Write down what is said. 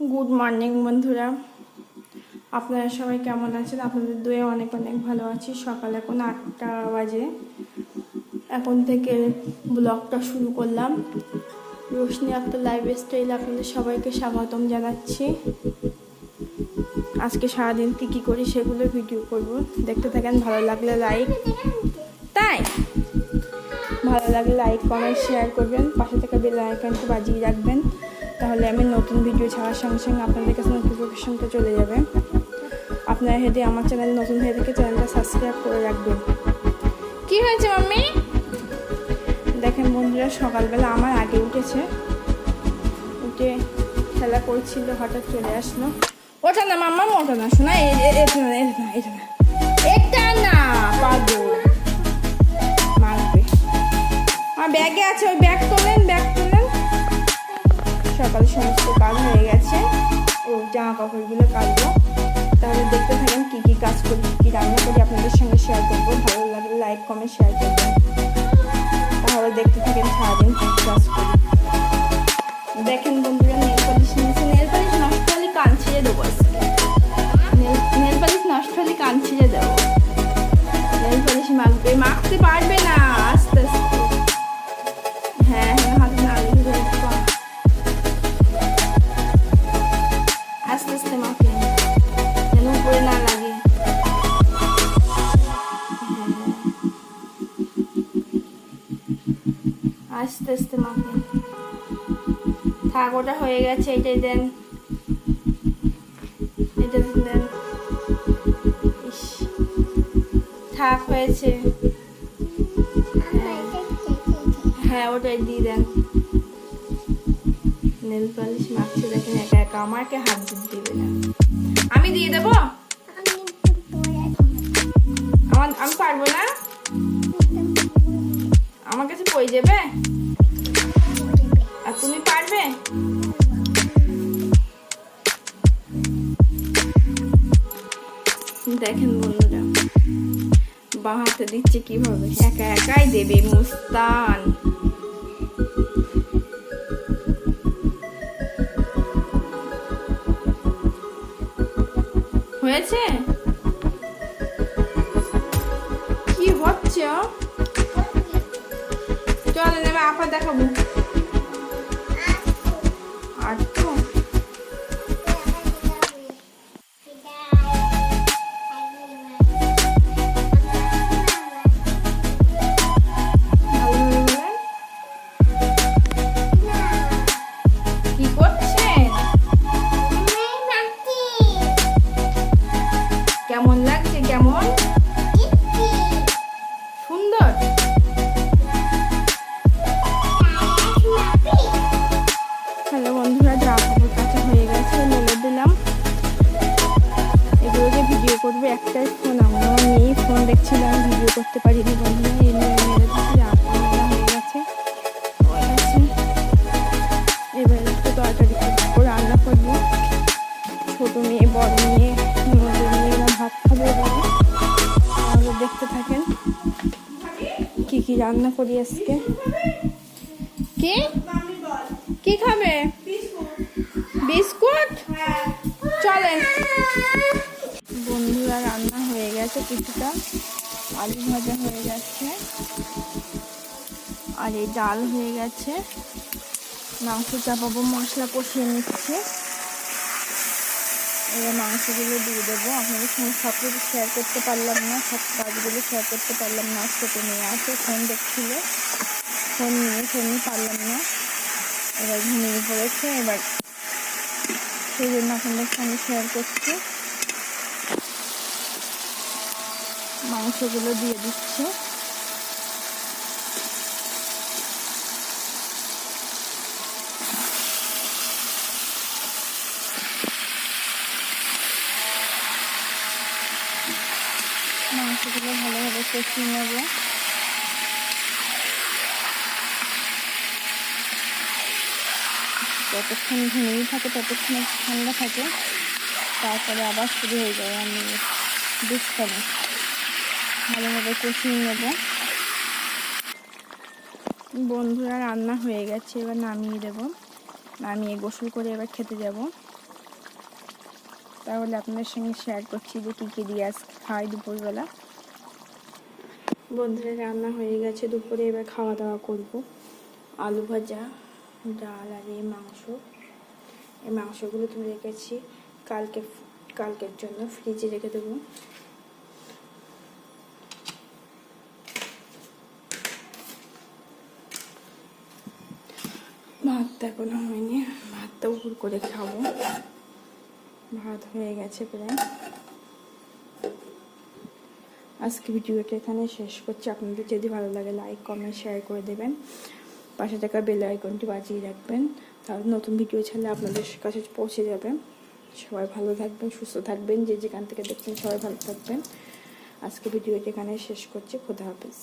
Good morning বন্ধুরা। আপনারা সবাই কেমন আছেন? আপনাদের দুয়ে অনেক অনেক ভালো আছি। সকাল এখন আটটা বাজে। এখন থেকে ব্লগটা শুরু করলাম। রোশনি একটা লাইভ স্টাইল আপনাদের সবাইকে স্বাগতম জানাচ্ছি। আজকে সারাদিন কী কী করি সেগুলো ভিডিও করব। দেখতে থাকেন, ভালো লাগলে লাইক তাই? ভালো লাগলে লাইক কমেন্ট শেয়ার করবেন। পাশে থেকে বেল আইকনটা বাজিয়ে রাখবেন। তাহলে আমি নতুন ভিডিও ছাড়ার সঙ্গে সঙ্গে আপনাদের কাছে নোটিফিকেশনটা চলে যাবে। আপনারা হেঁটে আমার চ্যানেল নতুন হয়ে থেকে চ্যানেলটা সাবস্ক্রাইব করে রাখবেন। কি হয়েছে মাম্মি? দেখেন বন্ধুরা সকালবেলা আমার আগে উঠেছে। উঠে খেলা করছিল হঠাৎ চলে আসলো। ওটা না মাম্মা ওটা না শোনা এটা না এটা না এটা না এটা না পাবো মারবে। আমার ব্যাগে আছে ওই ব্যাগ তোলেন ব্যাগ তোলেন। সকালে সমস্ত কাজ হয়ে গেছে। ও জামা কাপড়গুলো কাটবো তাহলে দেখতে থাকেন কী কী কাজ করি, কী রান্না করি আপনাদের সঙ্গে শেয়ার করব। ভালো লাগলে লাইক কমেন্ট শেয়ার করবেন। তাহলে দেখতে থাকেন সারাদিন কী কাজ করি। দেখেন বন্ধুরা আস্তে আস্তে মাখে থাক ওটা হয়ে গেছে এটাই দেন। এটা দেন। ইস, থাক হয়েছে। হ্যাঁ ওটাই দিয়ে দেন। নেল পালিশ মাখছে দেখেন একা একা। আমাকে হাত দিবে না। আমি দিয়ে দেবো? আমার আমি পারব না? আমার কাছে পড়ে যাবে? দেখেন বন্ধুরা, বাঁ হাতে দিচ্ছে কীভাবে? একা একাই দেবে মুস্তান। হয়েছে? কি হচ্ছে? চল নেবে আপা দেখাবো। করতে পারিনি বন্ধুরা এই নিয়ে মেলে দিচ্ছি জামা হয়ে গেছে। হয়ে এবার একটু তরকারি করব রান্না করব ছোট মেয়ে বড় মেয়ে মেয়েদের মেয়েরা ভাত খাবে এবারে। তাহলে দেখতে থাকেন কি কি রান্না করি আজকে। কি? কি খাবে? বিস্কুট? চলে। বন্ধুরা রান্না হয়ে গেছে কিছুটা। আলু ভাজা হয়ে গেছে। আর এই ডাল হয়ে গেছে। মাংস চাপাবো, মশলা কষিয়ে নিচ্ছে। এবার মাংসগুলো দিয়ে দেবো। আপনাদের সঙ্গে সব কিছু শেয়ার করতে পারলাম না, সব কাজগুলো শেয়ার করতে পারলাম না ছোটো নিয়ে আসে, ফোন দেখছিল। ফোন নিয়ে, ফোন পারলাম না। এবার ঘুমিয়ে পড়েছে, এবার সেই জন্য আপনাদের সঙ্গে শেয়ার করছি। মাংসগুলো দিয়ে দিচ্ছে। মাংসগুলো ভালোভাবে কষিয়ে নেব। যতক্ষণ ঘুমিয়ে থাকে, ততক্ষণ ঠান্ডা থাকে, তারপরে আবার শুরু হয়ে যায়। আমি দুষ্কর্ম ভালোভাবে কষিয়ে নেব। বন্ধুরা, রান্না হয়ে গেছে, এবার নামিয়ে দেব। নামিয়ে গোসল করে এবার খেতে যাব। তাহলে আপনাদের সঙ্গে শেয়ার করছি যে কী কী দিয়ে আজকে খাই দুপুরবেলা। বন্ধুরা, রান্না হয়ে গেছে, দুপুরে এবার খাওয়া দাওয়া করব। আলু ভাজা, ডাল আর এই মাংস। এই মাংসগুলো তুলে রেখেছি। কালকে কালকের জন্য ফ্রিজে রেখে দেবো। ভাতটা এখনও হয়নি। ভাতটা উপর করে খাব। ভাত হয়ে গেছে প্রায়। আজকে ভিডিওটা এখানে শেষ করছি। আপনাদের যদি ভালো লাগে লাইক কমেন্ট শেয়ার করে দেবেন। পাশে থাকা বেল আইকনটি বাজিয়ে রাখবেন। তাহলে নতুন ভিডিও ছাড়লে আপনাদের কাছে পৌঁছে যাবে। সবাই ভালো থাকবেন, সুস্থ থাকবেন। যে যেখান থেকে দেখছেন সবাই ভালো থাকবেন। আজকে ভিডিওটা এখানে শেষ করছি। খোদা হাফেজ।